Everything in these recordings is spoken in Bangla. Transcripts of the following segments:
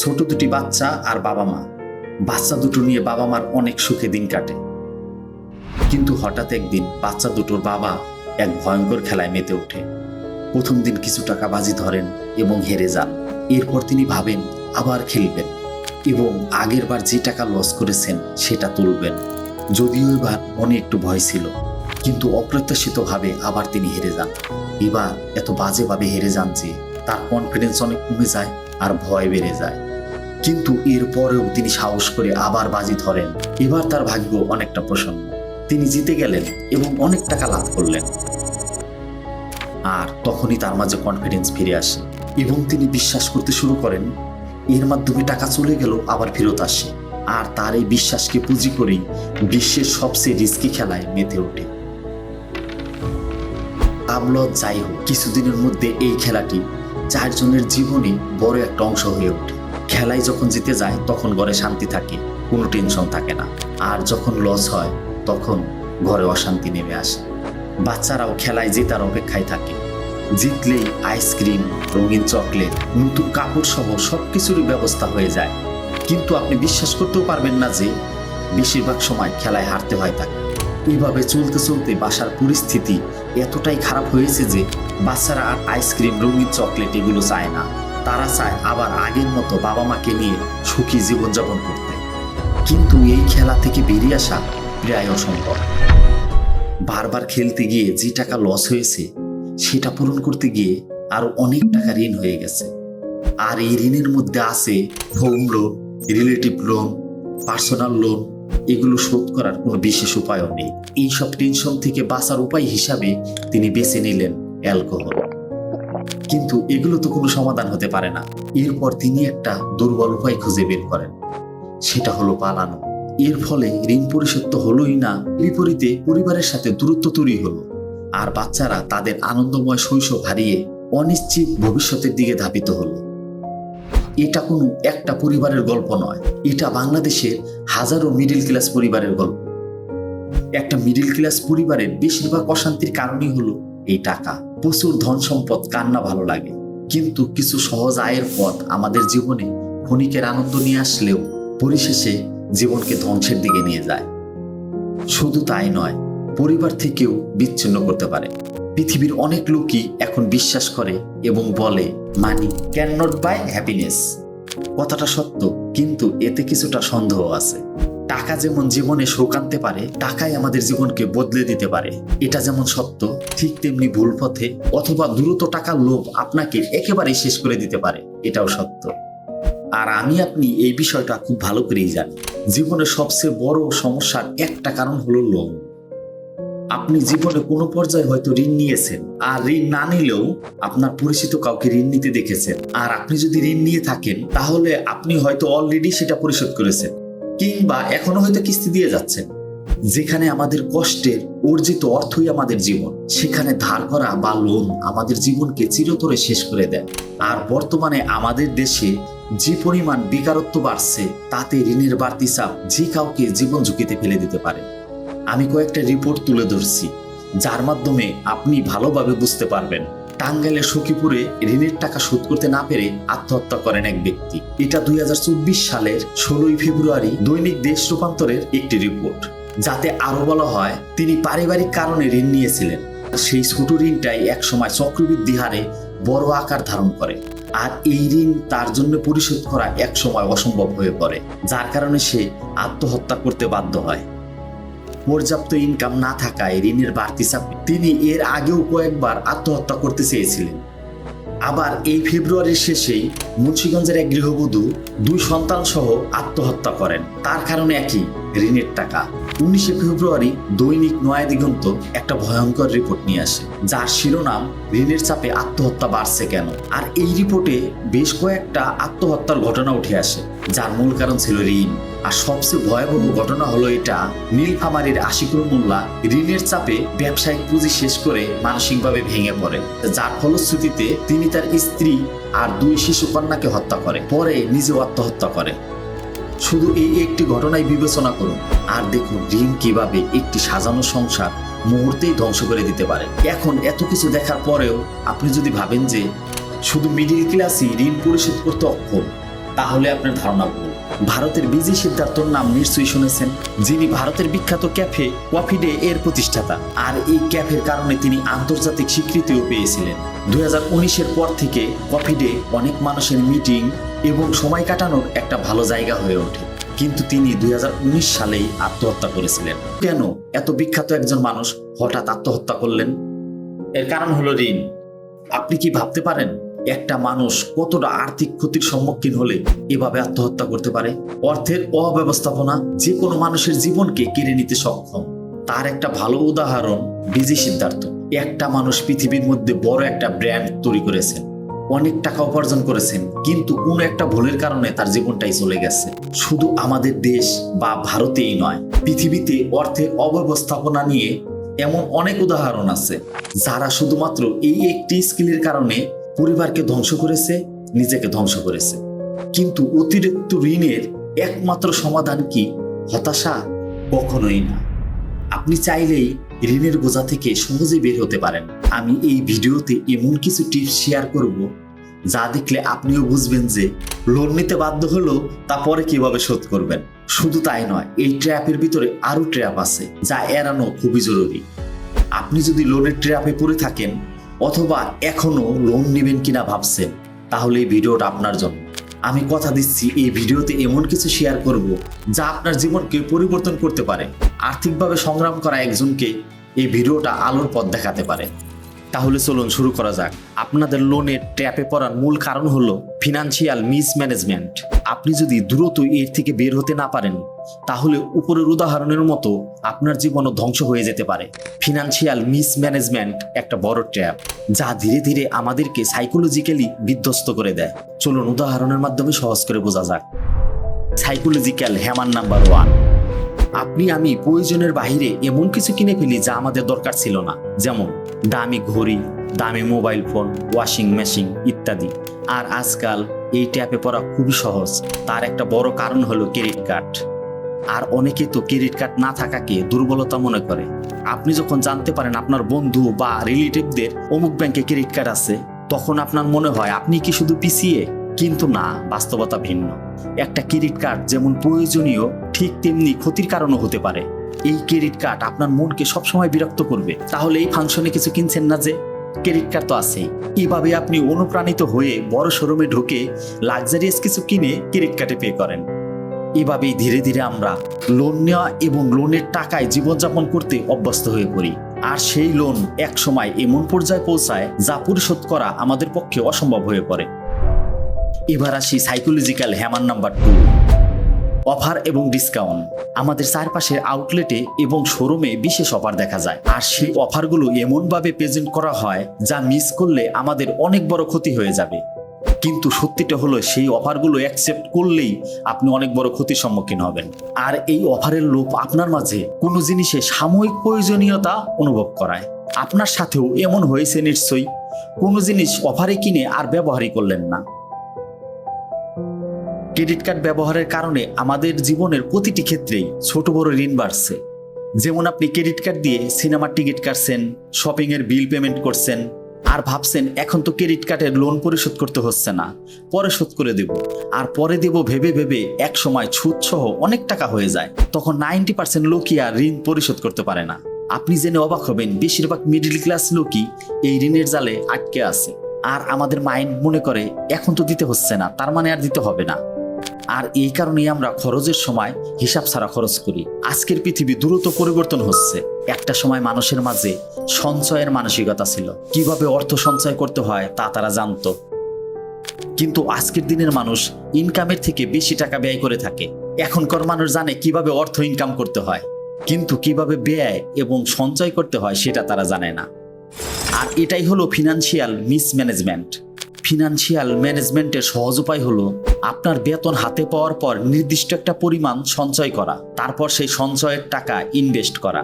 ছোট দুটি বাচ্চা আর বাবা মা। বাচ্চা দুটো নিয়ে বাবা মার অনেক সুখে দিন কাটে। কিন্তু হঠাৎ একদিন বাচ্চা দুটোর বাবা এক ভয়ঙ্কর খেলায় মেতে ওঠে। প্রথম দিন কিছু টাকা বাজি ধরেন এবং হেরে যান। এরপর তিনি ভাবেন, আবার খেলবেন। এবং আগের বার যে টাকা লস করেছেন, সেটা তুলবেন। যদিও এবার মনে একটু ভয় ছিল, কিন্তু অপ্রত্যাশিতভাবে আবার তিনি হেরে যান। এবার এত বাজেভাবে হেরে যান যে তার কনফিডেন্স অনেক কমে যায় আর ভয় বেড়ে যায়। কিন্তু এরপরেও তিনি সাহস করে আবার বাজি ধরেন। এবার তার ভাগ্য অনেকটা প্রসন্ন। তিনি জিতে গেলেন এবং অনেক টাকা লাভ করলেন। আর তখনই তার মাঝে কনফিডেন্স ফিরে আসে এবং তিনি বিশ্বাস করতে শুরু করেন, এর মাধ্যমে টাকা চলে গেল, আবার ফেরত আসে। আর তার এই বিশ্বাসকে পুঁজি করেই বিশ্বের সবচেয়ে রিস্কি খেলায় মেতে ওঠে। তাবলত যাই হোক, কিছুদিনের মধ্যে এই খেলাটি চারজনের জীবনে বড় একটা অংশ হয়ে ওঠে। খেলায় যখন জিতে যায়, তখন ঘরে শান্তি থাকে, কোনো টেনশন থাকে না। আর যখন লস হয়, তখন ঘরে অশান্তি নেমে আসে। বাচ্চারাও খেলায় জেতার অপেক্ষায় থাকে। জিতলেই আইসক্রিম, রঙিন চকলেট নতুন কাপড় সহ সব কিছুরই ব্যবস্থা হয়ে যায়। কিন্তু আপনি বিশ্বাস করতেও পারবেন না যে বেশিরভাগ সময় খেলায় হারতে হয় তাকে। এইভাবে চলতে চলতে বাসার পরিস্থিতি এতটাই খারাপ হয়েছে যে বাচ্চারা আর আইসক্রিম, রঙিন চকলেট এগুলো চায় না। তারা চায় আবার আগের মতো বাবা মাকে নিয়ে সুখী জীবনযাপন করতে। কিন্তু এই খেলা থেকে বেরিয়ে আসা প্রায় অসম্ভব। বারবার খেলতে গিয়ে যে টাকা লস হয়েছে, সেটা পূরণ করতে গিয়ে আরও অনেক টাকা ঋণ হয়ে গেছে। আর এই ঋণের মধ্যে আছে home loan relative loan personal loan এগুলো শোধ করার কোনো বিশেষ উপায়ও নেই। এইসব টেনশন থেকে বাঁচার উপায় হিসাবে তিনি বেছে নিলেন অ্যালকোহল। কিন্তু এগুলো তো কোনো সমাধান হতে পারে না। এরপর তিনি একটা দুর্বল উপায় খুঁজে বের করেন। সেটা হলো পালানো। এর ফলে ঋণ পরিশোধ তো হলোই না, বিপরীতে পরিবারের সাথে দূরত্ব তৈরি হলো। আর বাচ্চারা তাদের আনন্দময় শৈশব হারিয়ে অনিশ্চিত ভবিষ্যতের দিকে ধাবিত হলো। এটা কোনো একটা পরিবারের গল্প নয়। এটা বাংলাদেশের হাজারো মিডিল ক্লাস পরিবারের গল্প। একটা মিডিল ক্লাস পরিবারের বেশিরভাগ অশান্তির কারণই হলো এই টাকা। প্রচুর ধন সম্পদ, কান্না ভালো লাগে। কিন্তু কিছু সহজ আয়ের পথ আমাদের জীবনে ক্ষণিকের আনন্দ নিয়ে আসলেও পরিশেষে জীবনকে ধ্বংসের দিকে নিয়ে যায়। শুধু তাই নয়, পরিবার থেকেও বিচ্ছিন্ন করতে পারে। পৃথিবীর অনেক লোকই এখন বিশ্বাস করে এবং বলে, money can not buy happiness. কথাটা সত্য, কিন্তু এতে কিছুটা সন্দেহ আছে। টাকা যেমন জীবনে শোক আনতে পারে, টাকাই আমাদের জীবনকে বদলে দিতে পারে। এটা যেমন সত্য, ঠিক তেমনি ভুল পথে অথবা দ্রুত টাকার লোভ আপনাকে একেবারেই শেষ করে দিতে পারে, এটাও সত্য। আর আমি আপনি এই বিষয়টা খুব ভালো করেই জানি। জীবনের সবচেয়ে বড় সমস্যার একটা কারণ হলো লোভ। আপনি জীবনে কোনো পর্যায়ে হয়তো ঋণ নিয়েছেন, আর ঋণ না নিলেও আপনার পরিচিত কাউকে ঋণ নিতে দেখেছেন। আর আপনি যদি ঋণ নিয়ে থাকেন, তাহলে আপনি হয়তো অলরেডি সেটা পরিশোধ করেছেন, কিংবা এখনও হয়তো কিস্তি দিয়ে যাচ্ছেন। যেখানে আমাদের কষ্টের অর্জিত অর্থই আমাদের জীবন, সেখানে ধার করা বা লোন আমাদের জীবনকে চিরতরে শেষ করে দেয়। আর বর্তমানে আমাদের দেশে যে পরিমাণ বেকারত্ব বাড়ছে, তাতে ঋণের বাড়তি চাপ যে কাউকে জীবন ঝুঁকিতে ফেলে দিতে পারে। আমি কয়েকটা রিপোর্ট তুলে ধরছি, যার মাধ্যমে আপনি ভালোভাবে বুঝতে পারবেন। টাঙ্গাইলের সখীপুরে ঋণের টাকা শোধ করতে না পেরে আত্মহত্যা করেন এক ব্যক্তি। এটা দুই হাজার চব্বিশ সালের ষোলোই ফেব্রুয়ারি দৈনিক দেশ রূপান্তরের একটি রিপোর্ট যাতে আরও বলা হয়, তিনি পারিবারিক কারণে ঋণ নিয়েছিলেন। সেই ছোট ঋণটাই একসময় চক্রবৃদ্ধি হারে বড় আকার ধারণ করে। আর এই ঋণ তার জন্য পরিশোধ করা একসময় অসম্ভব হয়ে পড়ে, যার কারণে সে আত্মহত্যা করতে বাধ্য হয়। পর্যাপ্ত ইনকাম না থাকায় ঋণের বাড়তি চাপে তিনি এর আগেও কয়েকবার আত্মহত্যা করতে চেয়েছিলেন। আবার এই ফেব্রুয়ারির শেষেই মুন্সিগঞ্জের এক গৃহবধূ দুই সন্তান সহ আত্মহত্যা করেন। তার কারণে একই ঋণের টাকা। উনিশে ফেব্রুয়ারি দৈনিক নয়া দিগন্ত একটা ভয়ঙ্কর রিপোর্ট নিয়ে আসে, যার শিরোনাম ঋণের চাপে আত্মহত্যা বাড়ছে কেন? আর এই রিপোর্টে বেশ কয়েকটা আত্মহত্যার ঘটনা উঠে আসে। যার মূল কারণ ছিল ঋণ। আর সবচেয়ে ভয়াবহ ঘটনা হলো এটা, নীলফামারীর আশিকুর মোল্লা ঋণের চাপে ব্যবসায়িক পুঁজি শেষ করে মানসিকভাবে ভেঙে পড়ে। যার ফলশ্রুতিতে তিনি তার স্ত্রী আর দুই শিশু কন্যাকে হত্যা করে, পরে নিজেও আত্মহত্যা করে। শুধু এই একটি ঘটনায় বিবেচনা করুন। আর দেখুন ঋণ কীভাবে একটি সাজানো সংসার মুহূর্তেই ধ্বংস করে দিতে পারে। এখন এত কিছু দেখার পরেও আপনি যদি ভাবেন যে শুধু মিডিল ক্লাসই ঋণ পরিশোধ করতে অক্ষম তাহলে আপনার ধারণা ভুল। ভারতের বিজি সিদ্ধার্থর নাম নিশ্চয়ই শুনেছেন, যিনি ভারতের বিখ্যাত ক্যাফে কফি ডে এর প্রতিষ্ঠাতা। আর এই ক্যাফের কারণে তিনি আন্তর্জাতিক স্বীকৃতিও পেয়েছিলেন। দুই হাজার পর থেকে কফি অনেক মানুষের মিটিং এবং সময় কাটানোর একটা ভালো জায়গা হয়ে ওঠে। কিন্তু তিনি দুই হাজার উনিশ সালেই আত্মহত্যা করেছিলেন। কেন? এত বিখ্যাত একজন মানুষ হঠাৎ আত্মহত্যা করলেন? এর কারণ হলো ঋণ। আপনি কি ভাবতে পারেন? একটা মানুষ কতটা আর্থিক ক্ষতির সম্মুখীন হলে এভাবে আত্মহত্যা করতে পারে? অর্থের অব্যবস্থাপনা যে কোনো মানুষের জীবনকে কেড়ে নিতে সক্ষম। তার একটা ভালো উদাহরণ বিজি সিদ্ধার্থ। একটা মানুষ পৃথিবীর মধ্যে বড় একটা ব্র্যান্ড তৈরি করেছেন অনেক টাকা উপার্জন করেছেন, কিন্তু কোনো একটা ভুলের কারণে তার জীবনটাই চলে গেছে। শুধু আমাদের দেশ বা ভারতেই নয়, পৃথিবীতে অর্থের অব্যবস্থাপনা নিয়ে এমন অনেক উদাহরণ আছে, যারা শুধুমাত্র এই একটি স্কিলের কারণে পরিবারকে ধ্বংস করেছে, নিজেকে ধ্বংস করেছে। কিন্তু অতিরিক্ত ঋণের একমাত্র সমাধান কি? হতাশা কখনোই না। আপনি চাইলেই ঋণের বোঝা থেকে সহজেই বের হতে পারেন। আমি এই ভিডিওতে এমন কিছু টিপস শেয়ার করব, যা দেখলে আপনিও বুঝবেন যে লোন নিতে বাধ্য হলেও তা পরে কীভাবে শোধ করবেন। শুধু তাই নয়, এই ট্র্যাপের ভিতরে আরও ট্র্যাপ আছে, যা এড়ানো খুবই জরুরি। আপনি যদি লোনের ট্র্যাপে পড়ে থাকেন অথবা এখনও লোন নেবেন কিনা ভাবছেন, তাহলে এই ভিডিওটা আপনার জন্য। আমি কথা দিচ্ছি, এই ভিডিওতে এমন কিছু শেয়ার করব যা আপনার জীবনকে পরিবর্তন করতে পারে, আর্থিকভাবে সংগ্রাম করা একজনকে এই ভিডিওটা আলোর পথ দেখাতে পারে। তাহলে চলুন শুরু করা যাক। আপনাদের লোনের ট্র্যাপে পড়ার মূল কারণ হলো ফিনান্সিয়াল মিসম্যানেজমেন্ট আপনি যদি দ্রুত এর থেকে বের হতে না পারেন, তাহলে উপরের উদাহরণের মতো আপনার জীবনও ধ্বংস হয়ে যেতে পারে। ফিনান্সিয়াল মিসম্যানেজমেন্ট একটা বড় ট্র্যাপ যা ধীরে ধীরে আমাদেরকে সাইকোলজিক্যালি বিধ্বস্ত করে দেয়। চলুন উদাহরণের মাধ্যমে সহজ করে বোঝা যাক। সাইকোলজিক্যাল হ্যামার নাম্বার ওয়ান আপনি, আমি প্রয়োজনের বাইরে এমন কিছু কিনে ফেলি যা আমাদের দরকার ছিল না। যেমন, দামি ঘড়ি, দামি মোবাইল ফোন, ওয়াশিং মেশিন ইত্যাদি। আর আজকাল এই ট্যাপে পড়া খুবই সহজ। তার একটা বড় কারণ হলো ক্রেডিট কার্ড। আর অনেকে তো ক্রেডিট কার্ড না থাকাকে দুর্বলতা মনে করে। আপনি যখন জানতে পারেন আপনার বন্ধু বা রিলেটিভদের অমুক ব্যাংকে ক্রেডিট কার্ড আছে, তখন আপনার মনে হয় আপনি কি শুধু পিছিয়ে কিন্তু না, বাস্তবতা ভিন্ন। একটা ক্রেডিট কার্ড যেমন প্রয়োজনীয়, ঠিক তেমনি ক্ষতির কারণও হতে পারে। এই ক্রেডিট কার্ড আপনার মনকে সবসময় বিরক্ত করবে। তাহলে এই ফাংশনে কিছু কিনছেন না যে? ক্রেডিট কার্ড তো আছেই। এভাবে আপনি অনুপ্রাণিত হয়ে বড় শোরুমে ঢুকে লাক্সারিয়াস কিছু কিনে ক্রেডিট কার্ডে পে করেন। এভাবেই ধীরে ধীরে আমরা লোন নেওয়া এবং লোনের টাকায় জীবনযাপন করতে অভ্যস্ত হয়ে পড়ি। আর সেই লোন এক সময় এমন পর্যায়ে পৌঁছায় যা পরিশোধ করা আমাদের পক্ষে অসম্ভব হয়ে পড়ে। এবার আসি psychological hammer number two offer এবং ডিসকাউন্ট আমাদের চারপাশের আউটলেটে এবং শোরুমে বিশেষ অফার দেখা যায়। আর সেই অফারগুলো এমনভাবে প্রেজেন্ট করা হয়, যা মিস করলে আমাদের অনেক বড় ক্ষতি হয়ে যাবে। কিন্তু সত্যিটা হলো, সেই অফারগুলো অ্যাকসেপ্ট করলেই আপনি অনেক বড় ক্ষতির সম্মুখীন হবেন। আর এই অফারের লোভ আপনার মাঝে কোনো জিনিসে সাময়িক প্রয়োজনীয়তা অনুভব করায়। আপনার সাথেও এমন হয়েছে নিশ্চয়ই। কোনো জিনিস অফারে কিনে আর ব্যবহারই করলেন না। ক্রেডিট কার্ড ব্যবহারের কারণে আমাদের জীবনের প্রতিটি ক্ষেত্রেই ছোট বড় ঋণ বাড়ছে। যেমন আপনি ক্রেডিট কার্ড দিয়ে সিনেমার টিকিট কাটছেন শপিং এর বিল পেমেন্ট করছেন, আর ভাবছেন, এখন তো ক্রেডিট কার্ডের লোন পরিশোধ করতে হচ্ছে না, পরে শোধ করে দেব। আর পরে দেব ভেবে ভেবে এক সময় সুদ সহ অনেক টাকা হয়ে যায়। তখন নাইনটি পার্সেন্ট লোকই আর ঋণ পরিশোধ করতে পারে না। আপনি জেনে অবাক হবেন, বেশিরভাগ মিডিল ক্লাস লোকই এই ঋণের জালে আটকে আছে। আর আমাদের মাইন্ড মনে করে, এখন তো দিতে হচ্ছে না, তার মানে আর দিতে হবে না। আর এই কারণেই আমরা খরচের সময় হিসাব ছাড়া খরচ করি। আজকের পৃথিবী দ্রুত পরিবর্তন হচ্ছে। একটা সময় মানুষের মাঝে সঞ্চয়ের মানসিকতা ছিল। কীভাবে অর্থ সঞ্চয় করতে হয় তা তারা জানতো। কিন্তু আজকের দিনের মানুষ ইনকামের থেকে বেশি টাকা ব্যয় করে থাকে। এখনকার মানুষ জানে কীভাবে অর্থ ইনকাম করতে হয়। কিন্তু কীভাবে ব্যয় এবং সঞ্চয় করতে হয় সেটা তারা জানে না। আর এটাই হলো ফিনান্সিয়াল মিসম্যানেজমেন্ট ফিনান্সিয়াল ম্যানেজমেন্টের সহজ উপায় হলো আপনার বেতন হাতে পাওয়ার পর নির্দিষ্ট একটা পরিমাণ সঞ্চয় করা, তারপর সেই সঞ্চয়ের টাকা ইনভেস্ট করা।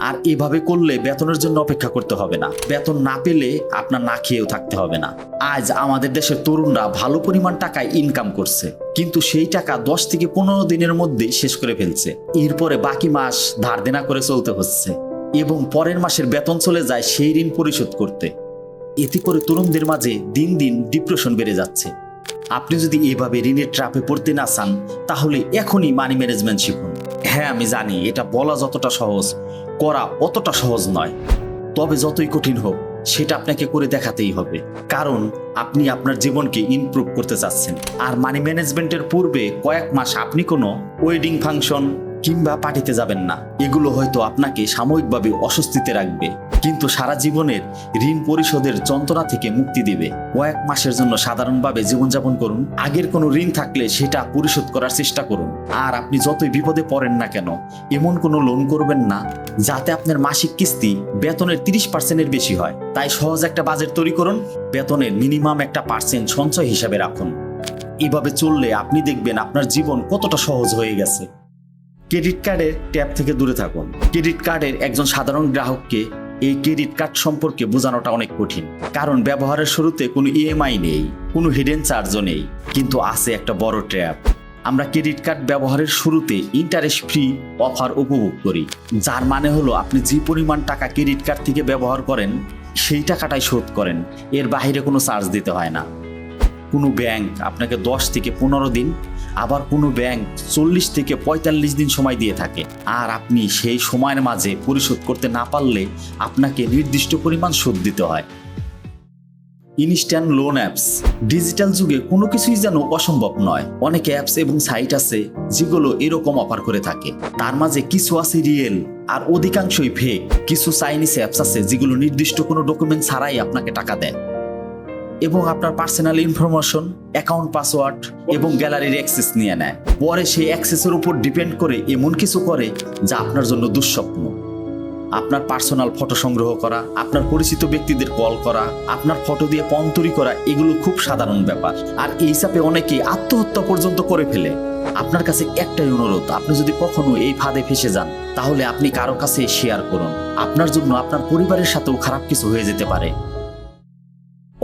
আর এভাবে করলে বেতনের জন্য অপেক্ষা করতে হবে না। বেতন না পেলে আপনার না খেয়েও থাকতে হবে না। আজ আমাদের দেশের তরুণরা ভালো পরিমাণ টাকায় ইনকাম করছে, কিন্তু সেই টাকা দশ থেকে পনেরো দিনের মধ্যেই শেষ করে ফেলছে। এরপরে বাকি মাস ধার দেনা করে চলতে হচ্ছে এবং পরের মাসের বেতন চলে যায় সেই ঋণ পরিশোধ করতে। এতে করে তরুণদের মাঝে দিন দিন ডিপ্রেশন বেড়ে যাচ্ছে। আপনি যদি এভাবে ঋণের ট্রাপে পড়তে না চান, তাহলে এখনই মানি ম্যানেজমেন্ট শিখুন। হ্যাঁ আমি জানি এটা বলা যতটা সহজ, করা অতটা সহজ নয়। তবে যতই কঠিন হোক, সেটা আপনাকে করে দেখাতেই হবে। কারণ আপনি আপনার জীবনকে ইমপ্রুভ করতে চাচ্ছেন। আর মানি ম্যানেজমেন্টের পূর্বে কয়েক মাস আপনি কোনো ওয়েডিং ফাংশন কিংবা পার্টিতে যাবেন না। এগুলো হয়তো আপনাকে সাময়িকভাবে অস্বস্তিতে রাখবে। কিন্তু সারা জীবনের ঋণ পরিশোধের যন্ত্রণা থেকে মুক্তি দেবে। কয়েক মাসের জন্য সাধারণভাবে জীবনযাপন করুন। আগের কোনো ঋণ থাকলে সেটা পরিশোধ করার চেষ্টা করুন। আর আপনি যতই বিপদে পড়েন না কেন, এমন কোনো লোন করবেন না, যাতে আপনার মাসিক কিস্তি বেতনের তিরিশ পার্সেন্টের বেশি হয়। তাই সহজ একটা বাজেট তৈরি করুন। বেতনের মিনিমাম একটা পার্সেন্ট সঞ্চয় হিসাবে রাখুন। এভাবে চললে আপনি দেখবেন আপনার জীবন কতটা সহজ হয়ে গেছে। ক্রেডিট কার্ডের ট্যাব থেকে দূরে থাকুন। ক্রেডিট কার্ডের একজন সাধারণ গ্রাহককে এই ক্রেডিট কার্ড সম্পর্কে বোঝানোটা অনেক কঠিন। কারণ ব্যবহারের শুরুতে কোনো ইএমআই নেই, কোনো হিডেন চার্জও নেই, কিন্তু আছে একটা বড় ট্র্যাপ আমরা ক্রেডিট কার্ড ব্যবহারের শুরুতে ইন্টারেস্ট ফ্রি অফার উপভোগ করি, যার মানে হলো আপনি যে পরিমাণ টাকা ক্রেডিট কার্ড থেকে ব্যবহার করেন, সেই টাকাটাই শোধ করেন, এর বাইরে কোনো চার্জ দিতে হয় না। কোনো ব্যাংক আপনাকে দশ থেকে পনেরো দিন আবার কোনো ব্যাংক চল্লিশ থেকে পঁয়তাল্লিশ দিন সময় দিয়ে থাকে। আর আপনি সেই সময়ের মাঝে পরিশোধ করতে না পারলে আপনাকে নির্দিষ্ট পরিমাণ সুদ দিতে হয়। Instant loan apps. ডিজিটাল যুগে কোনো কিছুই যেন অসম্ভব নয়। অনেক অ্যাপস এবং সাইট আছে যেগুলো এরকম অফার করে থাকে। তার মাঝে কিছু আছে রিয়েল আর অধিকাংশই ফেক। কিছু চাইনিজ অ্যাপস আছে যেগুলো নির্দিষ্ট কোনো ডকুমেন্ট ছাড়াই আপনাকে টাকা দেয়। এবং আপনার পার্সোনাল ইনফরমেশন অ্যাকাউন্ট পাসওয়ার্ড এবং গ্যালারির অ্যাক্সেস নিয়ে নেয়। পরে সেই অ্যাক্সেসের উপর ডিপেন্ড করে এমন কিছু করে যা আপনার জন্য দুঃস্বপ্ন। আপনার পার্সোনাল ফটো সংগ্রহ করা, আপনার পরিচিত ব্যক্তিদের কল করা, আপনার ফটো দিয়ে পণ তৈরি করা, এগুলো খুব সাধারণ ব্যাপার। আর এই হিসাবে অনেকে আত্মহত্যা পর্যন্ত করে ফেলে। আপনার কাছে একটাই অনুরোধ, আপনি যদি কখনো এই ফাঁদে ফেসে যান, তাহলে আপনি কারও কাছে শেয়ার করুন। আপনার জন্য আপনার পরিবারের সাথেও খারাপ কিছু হয়ে যেতে পারে।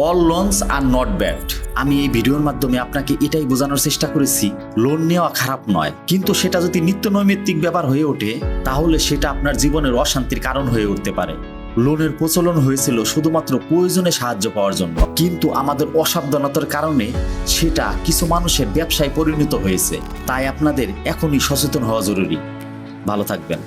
All loans are not bad আমি এই ভিডিওর মাধ্যমে আপনাকে এটাই বোঝানোর চেষ্টা করেছি লোন নেওয়া খারাপ নয়। কিন্তু সেটা যদি নিত্য নৈমিত্তিক ব্যাপার হয়ে ওঠে, তাহলে সেটা আপনার জীবনের অশান্তির কারণ হয়ে উঠতে পারে। লোনের প্রচলন হয়েছিল শুধুমাত্র প্রয়োজনে সাহায্য পাওয়ার জন্য। কিন্তু আমাদের অসাবধানতার কারণে সেটা কিছু মানুষের ব্যবসায় পরিণত হয়েছে। তাই আপনাদের এখনই সচেতন হওয়া জরুরি। ভালো থাকবেন।